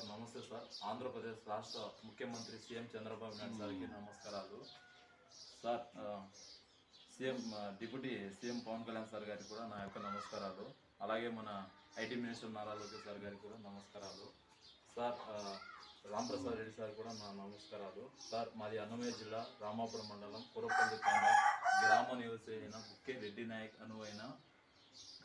Sir నమస్తే sir. Andhra Pradesh రాష్ట్ర ముఖ్యమంత్రి సీఎం చంద్రబాబు నాయుడు సార్కి నమస్కారాలు. Sir CM deputy CM Pawan Kalyan sir గారికి కూడా నా యొక్క నమస్కారాలు. అలాగే మన IT minister Nara Lokesh sir గారికి కూడా నమస్కారాలు. సార్ ఆ, రాంప్రసాద్ రెడ్డి సార్ కూడా నా నమస్కారాలు. సార్ మాది అన్నమయ్య జిల్లా రామాపురం మండలం తాండ గ్రామ నివాసి అయిన బుక్కే రెడ్డి నాయక్ అనువైన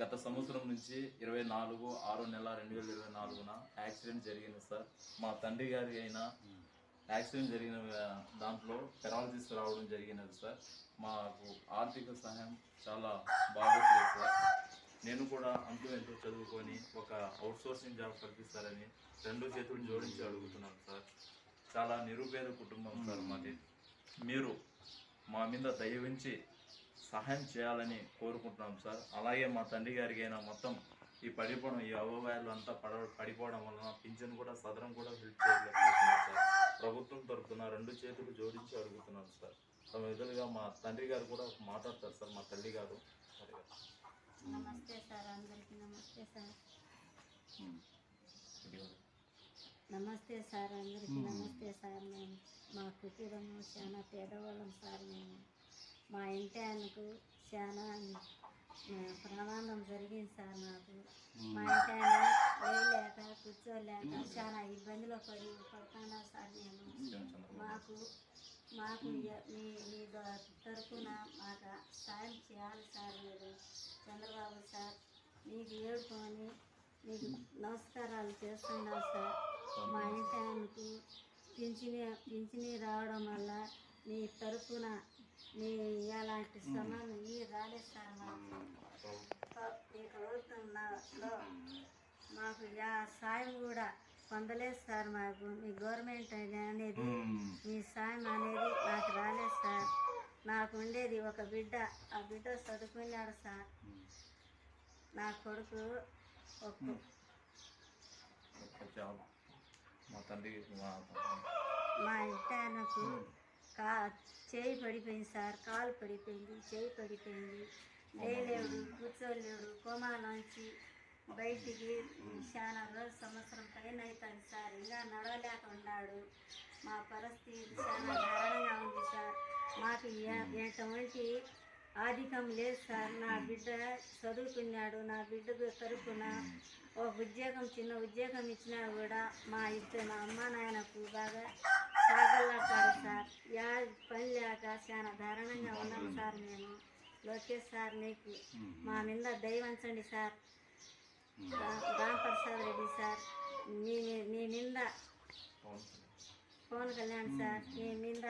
గత సంవత్సరం నుంచి ఇరవై నాలుగు ఆరు నెల రెండు వేల ఇరవై నాలుగున యాక్సిడెంట్ జరిగింది సార్. మా తండ్రి గారి అయిన యాక్సిడెంట్ జరిగిన దాంట్లో పెరాలసిస్ రావడం జరిగినది సార్. మాకు ఆర్థిక సహాయం చాలా బాగోట్లేదు సార్. నేను కూడా అంతు ఎంతో చదువుకొని ఒక అవుట్ సోర్సింగ్ జాబ్ కల్పిస్తారని రెండు చేతులు జోడించి అడుగుతున్నాను సార్. చాలా నిరుపేద కుటుంబం సార్ మాది. మీరు మా మీద దయవించి సహాయం చేయాలని కోరుకుంటున్నాం సార్. అలాగే మా తండ్రి గారికి అయినా మొత్తం ఈ పడిపోవడం ఈ అవవాయాలు అంతా పడ పడిపోవడం వలన పింఛన్ కూడా సదరం కూడా హెల్ప్ చేయలేకపోతున్నాం సార్. ప్రభుత్వం తరపున రెండు చేతులు జోడించి అడుగుతున్నాం సార్. తమ ఎదురుగా మా తండ్రి గారు కూడా మాట్లాడతారు సార్ మా తల్లి గారు. నమస్తే సార్ అందరికీ నమస్తే సార్. నమస్తే సార్ అందరికీ నమస్తే సార్. మేము మా కుటుంబము చాలా పేదవాళ్ళం సార్ మేము. మా ఇంటి ఆయనకు చాలా ప్రమాదం జరిగింది సార్ నాకు. మా ఇంటి ఆయన లేలేక కూర్చోలేక చాలా ఇబ్బందిలో పడి పడుతున్నా సార్ నేను. మాకు మాకు మీ మీ తరపున మాకు సాయం చేయాలి సార్ మీరు. చంద్రబాబు సార్ మీకు ఏడుకొని మీకు నమస్కారాలు చేస్తున్నాం సార్. మా ఇంటి ఆయనకు పింఛని పింఛని రావడం వల్ల మీ తరపున మీ అలాంటి సమానం ఈ రాలేదు సార్ మాకు ఈ మాకు యా సాయం కూడా పొందలేదు సార్ మాకు. మీ గవర్నమెంట్ అనేది మీ సాయం అనేది నాకు రాలేదు సార్. నాకు ఉండేది ఒక బిడ్డ. ఆ బిడ్డ చదువుకున్నాడు సార్. నా కొడుకు ఒక మా తండ్రి మా మా ఇంటి ఆయనకు కా చేయి పడిపోయింది సార్ కాలు పడిపోయింది చేయి పడిపోయింది. లేలేడు కూర్చోలేడు కోమాలోంచి నుంచి బయటికి చాలా రోజు సంవత్సరం పైన అవుతుంది సార్. ఇంకా నడవలేక ఉన్నాడు. మా పరిస్థితి చాలా దారుణంగా ఉంది సార్. మాకు ఎటువంటి ఆధికం లేదు సార్. నా బిడ్డ చదువుకున్నాడు. నా బిడ్డకు తరపున ఒక ఉద్యోగం చిన్న ఉద్యోగం ఇచ్చినా కూడా మా ఇద్దరు మా అమ్మ నాయనకు బాగా సాగలాడతారు సార్. యా పని లేక చాలా దారుణంగా ఉన్నాం సార్ మేము. లోకేష్ సార్ నీకు మా మీద దయవంచండి సార్. రా- రాంప్రసాద్ రెడ్డి సార్. మీ మీ మీద పవన్ కళ్యాణ్ సార్ మీ మీద